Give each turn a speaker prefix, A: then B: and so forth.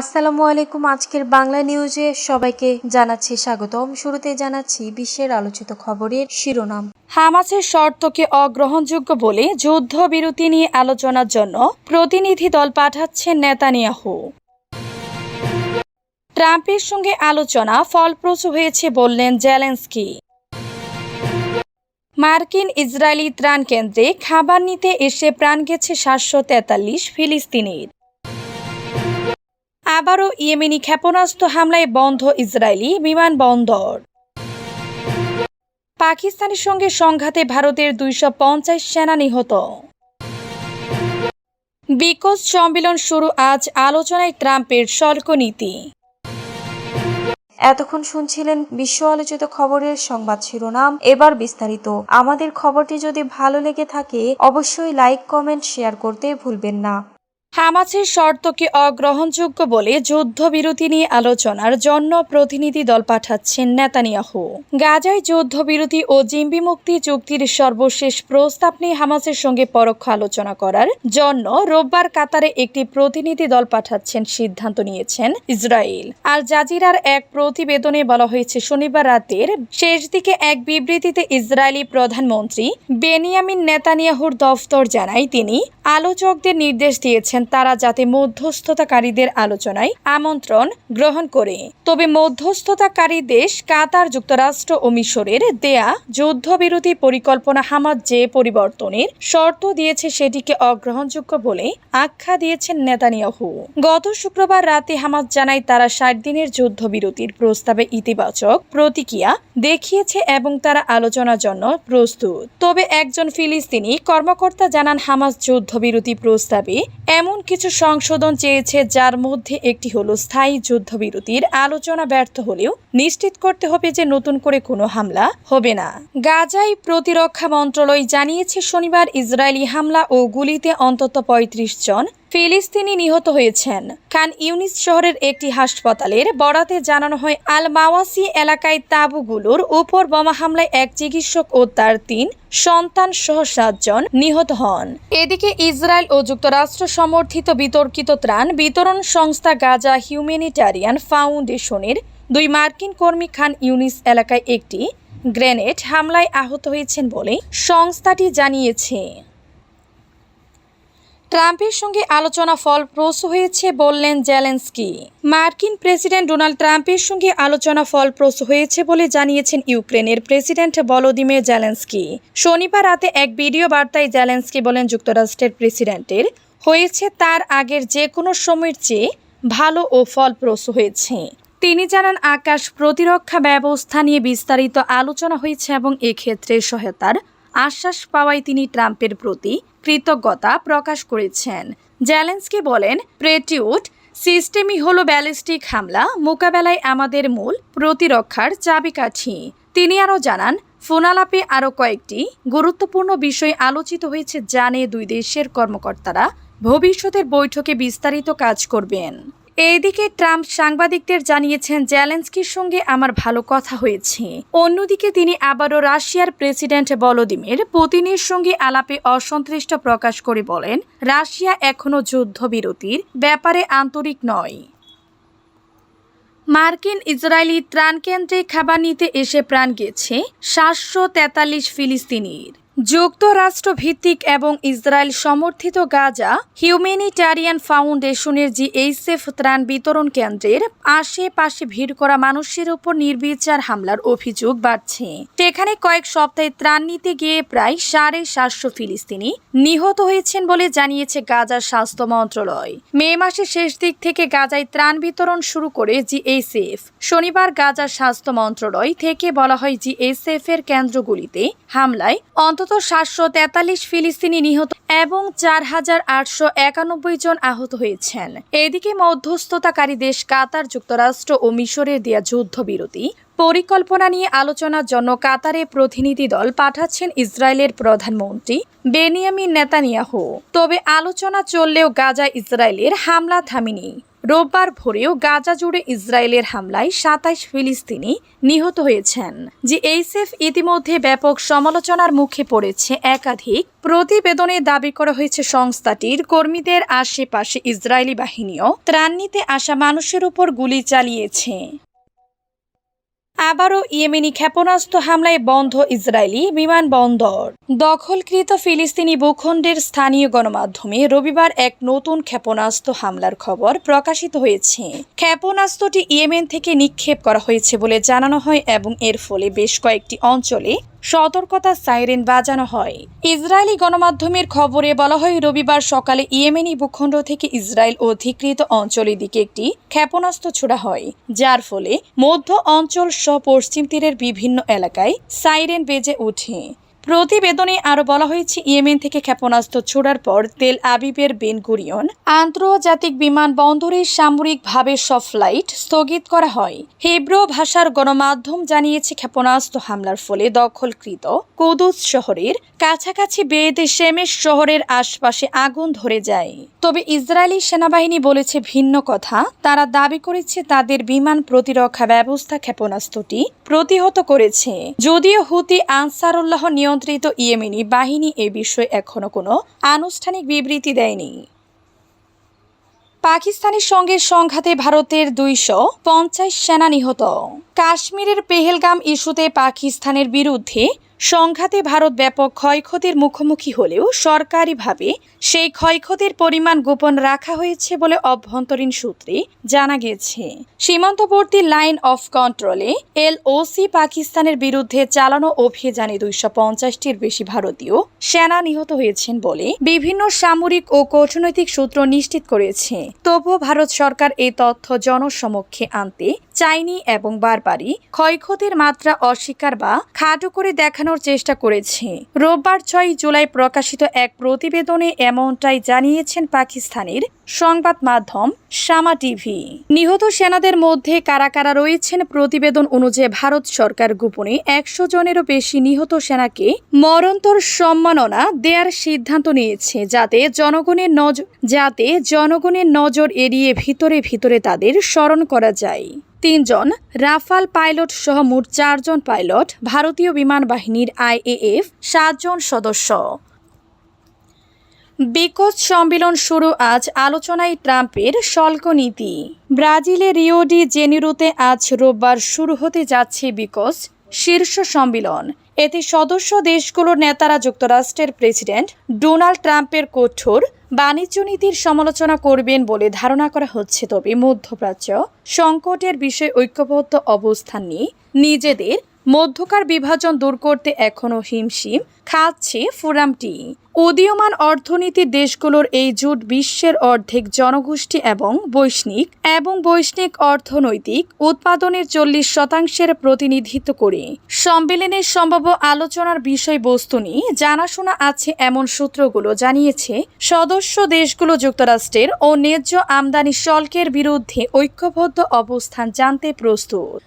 A: আসসালামু আলাইকুম আজকের বাংলা নিউজে সবাইকে জানাচ্ছি স্বাগতম শুরুতে জানাচ্ছি বিশ্বের আলোচিত খবরের শিরোনাম
B: হামাসের শর্তকে অগ্রহণযোগ্য বলে যুদ্ধবিরতি নিয়ে আলোচনার জন্য প্রতিনিধি দল পাঠাচ্ছেন নেতানিয়াহু ট্রাম্পের সঙ্গে আলোচনা ফলপ্রসূ হয়েছে বললেন জেলেন্সকি মার্কিন ইসরায়েলি ত্রাণ কেন্দ্রে খাবার নিতে এসে প্রাণ গেছে সাতশো তেতাল্লিশ ফিলিস্তিনির আবারও ইয়েমেনি ক্ষেপণাস্ত্র হামলায় বন্ধ ইসরায়েলি বিমানবন্দর পাকিস্তানের সঙ্গে সংঘাতে ভারতের দুইশো পঞ্চাশ সেনা নিহত বিকজ সম্মেলন শুরু আজ আলোচনায় ট্রাম্পের শুল্ক নীতি
A: এতক্ষণ শুনছিলেন বিশ্ব আলোচিত খবরের সংবাদ শিরোনাম এবার বিস্তারিত আমাদের খবরটি যদি ভালো লেগে থাকে অবশ্যই লাইক কমেন্ট শেয়ার করতে ভুলবেন না
B: হামাসের শর্তকে অগ্রহণযোগ্য বলে যুদ্ধবিরতি নিয়ে আলোচনার জন্য প্রতিনিধি দল পাঠাচ্ছেন নেতানিয়াহু গাজায় যুদ্ধবিরতি ও জিম্বি মুক্তি চুক্তির সর্বশেষ প্রস্তাব নিয়ে হামাসের সঙ্গে পরোক্ষ আলোচনা করার জন্য রোববার কাতারে একটি প্রতিনিধি দল পাঠাচ্ছেন সিদ্ধান্ত নিয়েছেন ইসরায়েল আল জাজিরার এক প্রতিবেদনে বলা হয়েছে শনিবার রাতের শেষ দিকে এক বিবৃতিতে ইসরায়েলি প্রধানমন্ত্রী বেনিয়ামিন নেতানিয়াহুর দফতর জানায় তিনি আলোচকদের নির্দেশ দিয়েছেন তারা যাতে মধ্যস্থতাকারীদের আলোচনায় আমন্ত্রণ গ্রহণ করে তবে মধ্যস্থতাকারী দেশ কাতার যুক্তরাষ্ট্র ও মিশরের দেয়া যুদ্ধবিরোধী পরিকল্পনা হামাদ যে পরিবর্তনের শর্ত দিয়েছে সেটিকে অগ্রহণযোগ্য বলে আখ্যা দিয়েছেন নেতানিয়াহু গত শুক্রবার রাতে হামাদ জানায় তারা ষাট দিনের যুদ্ধবিরতির প্রস্তাবে ইতিবাচক প্রতিক্রিয়া দেখিয়েছে এবং তারা আলোচনার জন্য প্রস্তুত তবে একজন ফিলিস্তিনি কর্মকর্তা জানান হামাস যুদ্ধবিরতি প্রস্তাবে এমন এমন কিছু সংশোধন চেয়েছে যার মধ্যে একটি হলো স্থায়ী যুদ্ধবিরতির আলোচনা ব্যর্থ হলেও নিশ্চিত করতে হবে যে নতুন করে কোনো হামলা হবে না গাজাই প্রতিরক্ষা মন্ত্রণালয় জানিয়েছে শনিবার ইসরায়েলি হামলা ও গুলিতে অন্তত পঁয়ত্রিশ জন ফিলিস্তিনি নিহত হয়েছেন খান ইউনিস শহরের একটি হাসপাতালের বরাতে জানানো হয় আল মাওয়াসি এলাকায় তাঁবুগুলোর উপর বোমা হামলায় এক চিকিৎসক ও তার তিন সন্তান সহ সাতজন নিহত হন এদিকে ইসরায়েল ও যুক্তরাষ্ট্র সমর্থিত বিতর্কিত ত্রাণ বিতরণ সংস্থা গাজা হিউম্যানিটারিয়ান ফাউন্ডেশনের দুই মার্কিন কর্মী খান ইউনিস এলাকায় একটি গ্রেনেড হামলায় আহত হয়েছেন বলে সংস্থাটি জানিয়েছে ট্রাম্পের সঙ্গে আলোচনা ফলপ্রসূ হয়েছে বললেন জেলেন্সকি মার্কিন প্রেসিডেন্ট ডোনাল্ড ট্রাম্পের সঙ্গে আলোচনা ফলপ্রসূ হয়েছে বলে জানিয়েছেন ইউক্রেনের প্রেসিডেন্ট বলোদিমির জেলেন্সকি শনিবার রাতে এক ভিডিও বার্তায় জেলেন্সকি বলেন যুক্তরাষ্ট্রের প্রেসিডেন্টের হয়েছে তার আগের যে কোনো সময়ের চেয়ে ভালো ও ফলপ্রসূ হয়েছে তিনি জানান আকাশ প্রতিরক্ষা ব্যবস্থা নিয়ে বিস্তারিত আলোচনা হয়েছে এবং এক্ষেত্রে সহায়তার আশ্বাস পাওয়ায় তিনি ট্রাম্পের প্রতি কৃতজ্ঞতা প্রকাশ করেছেন জ্যালেন্সকি বলেন প্রেটিউট সিস্টেমই হলো ব্যালিস্টিক হামলা মোকাবেলায় আমাদের মূল প্রতিরক্ষার চাবিকাঠি তিনি আরও জানান ফোনালাপে আরও কয়েকটি গুরুত্বপূর্ণ বিষয় আলোচিত হয়েছে জানে দুই দেশের কর্মকর্তারা ভবিষ্যতের বৈঠকে বিস্তারিত কাজ করবেন এইদিকে ট্রাম্প সাংবাদিকদের জানিয়েছেন জ্যালেন্সকির সঙ্গে আমার ভালো কথা হয়েছে অন্যদিকে তিনি আবারও রাশিয়ার প্রেসিডেন্ট বলদিমের পুতিনের সঙ্গে আলাপে অসন্তুষ্ট প্রকাশ করে বলেন রাশিয়া এখনও যুদ্ধবিরতির ব্যাপারে আন্তরিক নয় মার্কিন ইসরায়েলি ত্রাণ কেন্দ্রে খাবার নিতে এসে প্রাণ গেছে সাতশো তেতাল্লিশ ফিলিস্তিনির যুক্তরাষ্ট্রভিত্তিক এবং ইসরায়েল সমর্থিত গাজা হিউম্যানিটারিয়ান ফাউন্ডেশনের জিএইচএফ ত্রাণ বিতরণ কেন্দ্রের আশেপাশে ভিড় করা মানুষের উপর নির্বিচার হামলার অভিযোগ বাড়ছে সেখানে কয়েক সপ্তাহে ত্রাণ নিতে গিয়ে প্রায় সাড়ে সাতশো ফিলিস্তিনি নিহত হয়েছেন বলে জানিয়েছে গাজার স্বাস্থ্য মন্ত্রণালয় মে মাসের শেষ দিক থেকে গাজায় ত্রাণ বিতরণ শুরু করে জিএইচএফ শনিবার গাজার স্বাস্থ্য মন্ত্রণালয় থেকে বলা হয় জিএইচএফ এর কেন্দ্রগুলিতে হামলায় অন্তত অন্তত সাতশো তেতাল্লিশ ফিলিস্তিনি নিহত এবং চার হাজার আটশো একানব্বই জন আহত হয়েছেন এদিকে মধ্যস্থতাকারী দেশ কাতার যুক্তরাষ্ট্র ও মিশরের দেয়া যুদ্ধবিরতি পরিকল্পনা নিয়ে আলোচনার জন্য কাতারে প্রতিনিধি দল পাঠাচ্ছেন ইসরায়েলের প্রধানমন্ত্রী বেনিয়ামিন নেতানিয়াহু তবে আলোচনা চললেও গাজা ইসরায়েলের হামলা থামিনি রোববার ভোরেও গাজা জুড়ে ইসরায়েলের হামলায় সাতাইশ ফিলিস্তিনি নিহত হয়েছেন এইসএফ ইতিমধ্যে ব্যাপক সমালোচনার মুখে পড়েছে একাধিক প্রতিবেদনে দাবি করা হয়েছে সংস্থাটির কর্মীদের আশেপাশে ইসরায়েলি বাহিনীও ত্রাণ নিতে আসা মানুষের উপর গুলি চালিয়েছে আবারও ইয়েমেনি ক্ষেপণাস্ত্র হামলায় বন্ধ ইসরায়েলি বিমানবন্দর দখলকৃত ফিলিস্তিনি ভূখণ্ডের স্থানীয় গণমাধ্যমে রবিবার এক নতুন ক্ষেপণাস্ত্র হামলার খবর প্রকাশিত হয়েছে ক্ষেপণাস্ত্রটি ইয়েমেন থেকে নিক্ষেপ করা হয়েছে বলে জানানো হয় এবং এর ফলে বেশ কয়েকটি অঞ্চলে সতর্কতা সাইরেন বাজানো হয় ইসরায়েলি গণমাধ্যমের খবরে বলা হয় রবিবার সকালে ইয়েমেনি ভূখণ্ড থেকে ইসরায়েল অধিকৃত অঞ্চলের দিকে একটি ক্ষেপণাস্ত্র ছোড়া হয় যার ফলে মধ্য অঞ্চল সহ পশ্চিম তীরের বিভিন্ন এলাকায় সাইরেন বেজে ওঠে প্রতিবেদনে আরও বলা হয়েছে ইয়েমেন থেকে ক্ষেপণাস্ত্র ছোড়ার পর তেল আবিবের বেন গুরিয়ন আন্তর্জাতিক বিমানবন্দরে সামরিকভাবে সব ফ্লাইট স্থগিত করা হয় হিব্রো ভাষার গণমাধ্যম জানিয়েছে ক্ষেপণাস্ত্র হামলার ফলে দখলকৃত কুদুস শহরের কাছাকাছি বেদ শেমেশ শহরের আশপাশে আগুন ধরে যায় তবে ইসরায়েলি সেনাবাহিনী বলেছে ভিন্ন কথা তারা দাবি করেছে তাদের বিমান প্রতিরক্ষা ব্যবস্থা ক্ষেপণাস্ত্রটি প্রতিহত করেছে যদিও হুতি আনসারুল্লাহ নিয়ন্ত্রণ নিয়ন্ত্রিত ইয়েমেনি বাহিনী এ বিষয়ে এখনও কোনো আনুষ্ঠানিক বিবৃতি দেয়নি পাকিস্তানের সঙ্গে সংঘাতে ভারতের দুইশ পঞ্চাশ সেনা নিহত কাশ্মীরের পেহেলগাম ইস্যুতে পাকিস্তানের বিরুদ্ধে সংঘাতে ভারত ব্যাপক ক্ষয়ক্ষতির মুখোমুখি হলেও সরকারিভাবে সেই ক্ষয়ক্ষতির পরিমাণ গোপন রাখা হয়েছে বলে অভ্যন্তরীণ সূত্রে জানা গেছে সীমান্তবর্তী লাইন অফ কন্ট্রোলে এলওসি পাকিস্তানের বিরুদ্ধে চালানো অভিযানে দুইশো পঞ্চাশটির বেশি ভারতীয় সেনা নিহত হয়েছেন বলে বিভিন্ন সামরিক ও কূটনৈতিক সূত্র নিশ্চিত করেছে তবুও ভারত সরকার এই তথ্য জনসমক্ষে আনতে চাইনি এবং বারবারই ক্ষয়ক্ষতির মাত্রা অস্বীকার বা খাটো করে দেখানোর চেষ্টা করেছে রোববার ছয় জুলাই প্রকাশিত এক প্রতিবেদনে এমনটাই জানিয়েছেন পাকিস্তানের সংবাদ মাধ্যম শামা টিভি নিহত সেনাদের মধ্যে কারা কারা রয়েছেন প্রতিবেদন অনুযায়ী ভারত সরকার গোপনে একশো জনেরও বেশি নিহত সেনাকে মরন্তর সম্মাননা দেয়ার সিদ্ধান্ত নিয়েছে যাতে জনগণের নজর যাতে জনগণের নজর এড়িয়ে ভিতরে ভিতরে তাদের স্মরণ করা যায় তিনজন রাফাল পাইলট সহ মোট চারজন পাইলট ভারতীয় বিমান বাহিনীর আইএএফ সাতজন সদস্য বিকজ সম্মেলন শুরু আজ আলোচনায় ট্রাম্পের শুল্ক নীতি ব্রাজিলে রিও ডি জেনিরোতে আজ রোববার শুরু হতে যাচ্ছে বিকজ শীর্ষ সম্মেলন এতে সদস্য দেশগুলোর নেতারা যুক্তরাষ্ট্রের প্রেসিডেন্ট ডোনাল্ড ট্রাম্পের কঠোর বাণিজ্য নীতির সমালোচনা করবেন বলে ধারণা করা হচ্ছে তবে মধ্যপ্রাচ্য সংকটের বিষয়ে ঐক্যবদ্ধ অবস্থান নিয়ে নিজেদের মধ্যকার বিভাজন দূর করতে এখনও হিমশিম খাচ্ছে ফোরামটি উদীয়মান অর্থনীতির দেশগুলোর এই জোট বিশ্বের অর্ধেক জনগোষ্ঠী এবং বৈষ্ণিক এবং বৈষ্ণিক অর্থনৈতিক উৎপাদনের চল্লিশ শতাংশের প্রতিনিধিত্ব করে সম্মেলনের সম্ভাব্য আলোচনার বিষয়বস্তু নিয়ে জানাশোনা আছে এমন সূত্রগুলো জানিয়েছে সদস্য দেশগুলো যুক্তরাষ্ট্রের ও ন্যায্য আমদানি শল্কের বিরুদ্ধে ঐক্যবদ্ধ অবস্থান জানতে প্রস্তুত